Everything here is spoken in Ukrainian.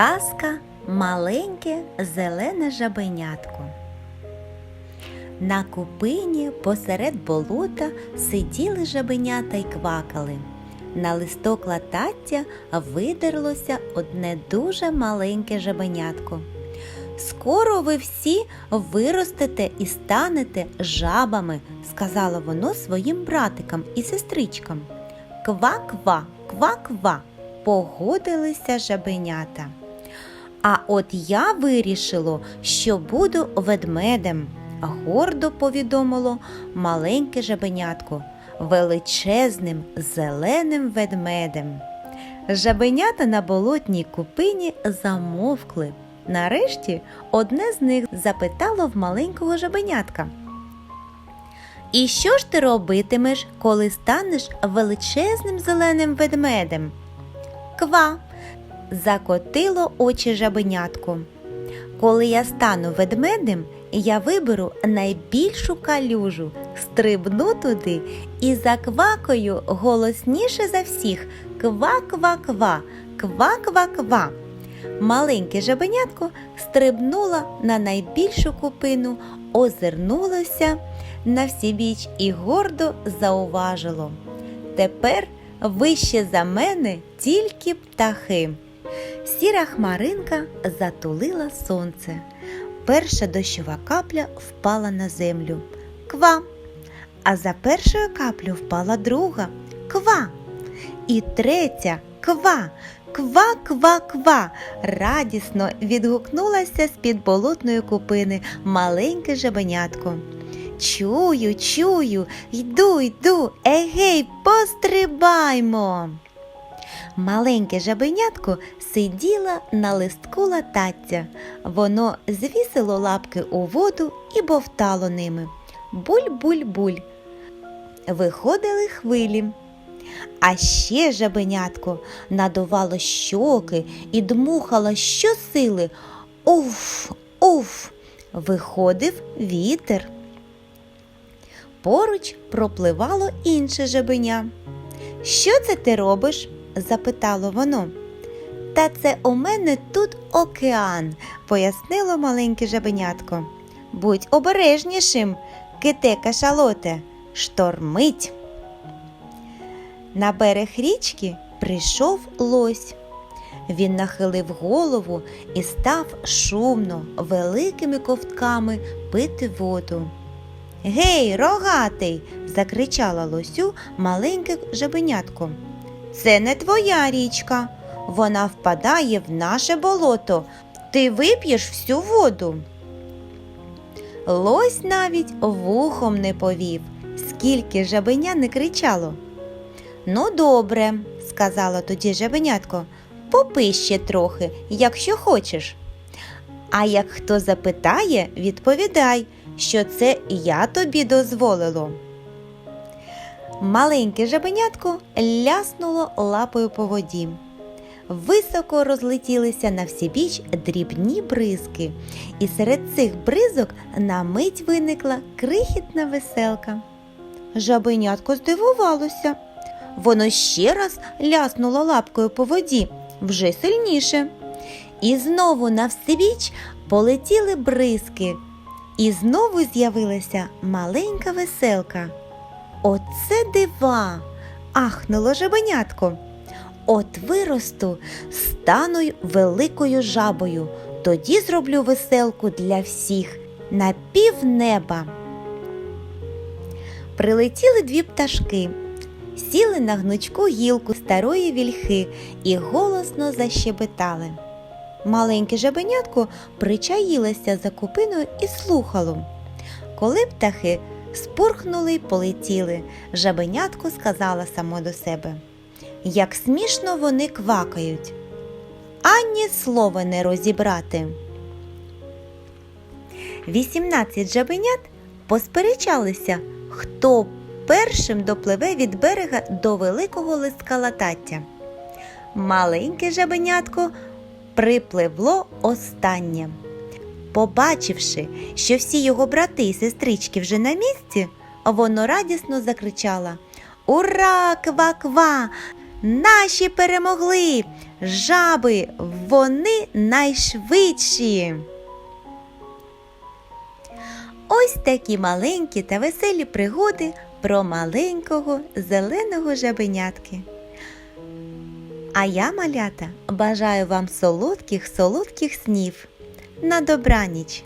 Казка маленьке зелене жабенятко. На купині посеред болота сиділи жабенята й квакали. На листок латаття видерлося одне дуже маленьке жабенятко. Скоро ви всі виростете і станете жабами, сказало воно своїм братикам і сестричкам. Ква-ква, ква-ква, погодилися жабенята. А от я вирішило, що буду ведмедем, гордо повідомило маленьке жабенятко, величезним зеленим ведмедем. Жабенята на болотній купині замовкли. Нарешті одне з них запитало в маленького жабенятка. І що ж ти робитимеш, коли станеш величезним зеленим ведмедем? Ква, закотило очі жабенятко. Коли я стану ведмедем, я виберу найбільшу калюжу, стрибну туди і заквакаю голосніше за всіх ква-ква-ква, ква-ква-ква. Маленьке жабенятко стрибнуло на найбільшу купину, озирнулося на всі біч і гордо зауважило. Тепер вище за мене тільки птахи. Сіра хмаринка затулила сонце. Перша дощова капля впала на землю. Ква. А за першою каплю впала друга. Ква. І третя ква. Ква, ква, ква. Радісно відгукнулася з-під болотної купини маленьке жабенятко. Чую, чую, йду, йду, егей, пострибаймо. Маленьке жабенятко сиділо на листку латаття. Воно звісило лапки у воду і бовтало ними. Буль-буль-буль. Виходили хвилі. А ще жабенятко надувало щоки і дмухало щосили. Уф, уф, виходив вітер. Поруч пропливало інше жабеня. Що це ти робиш? Запитало воно. Та це у мене тут океан, пояснило маленьке жабенятко. Будь обережнішим, ките кашалоте, штормить. На берег річки прийшов лось. Він нахилив голову і став шумно, великими ковтками пити воду. Гей, рогатий. закричала лосю маленьке жабенятко. Це не твоя річка. Вона впадає в наше болото. Ти вип'єш всю воду. Лось навіть вухом не повів, скільки жабеня не кричало. Ну, добре, сказала тоді жабенятко, попий ще трохи, якщо хочеш. А як хто запитає, відповідай, що це я тобі дозволило. Маленьке жабенятко ляснуло лапою по воді. Високо розлетілися на всі біч дрібні бризки, і серед цих бризок на мить виникла крихітна веселка. Жабенятко здивувалося. Воно ще раз ляснуло лапкою по воді вже сильніше. І знову на всебіч полетіли бризки, і знову з'явилася маленька веселка. Оце дива! ахнуло жабенятко. От виросту, стану великою жабою, тоді зроблю веселку для всіх на пів неба. Прилетіли дві пташки, сіли на гнучку гілку старої вільхи і голосно защебетали. Маленьке жабенятко причаїлося за купиною і слухало. Коли птахи спурхнули й полетіли, жабенятко сказала само до себе. Як смішно вони квакають, ані слова не розібрати. Вісімнадцять жабенят посперечалися, хто першим допливе від берега до великого листка латаття. Маленьке жабенятко припливло останнє. Побачивши, що всі його брати і сестрички вже на місці, воно радісно закричало Ура, ква-ква! Наші перемогли! Жаби, вони найшвидші. Ось такі маленькі та веселі пригоди про маленького зеленого жабенятки. А я, малята, бажаю вам солодких солодких снів. На добраніч!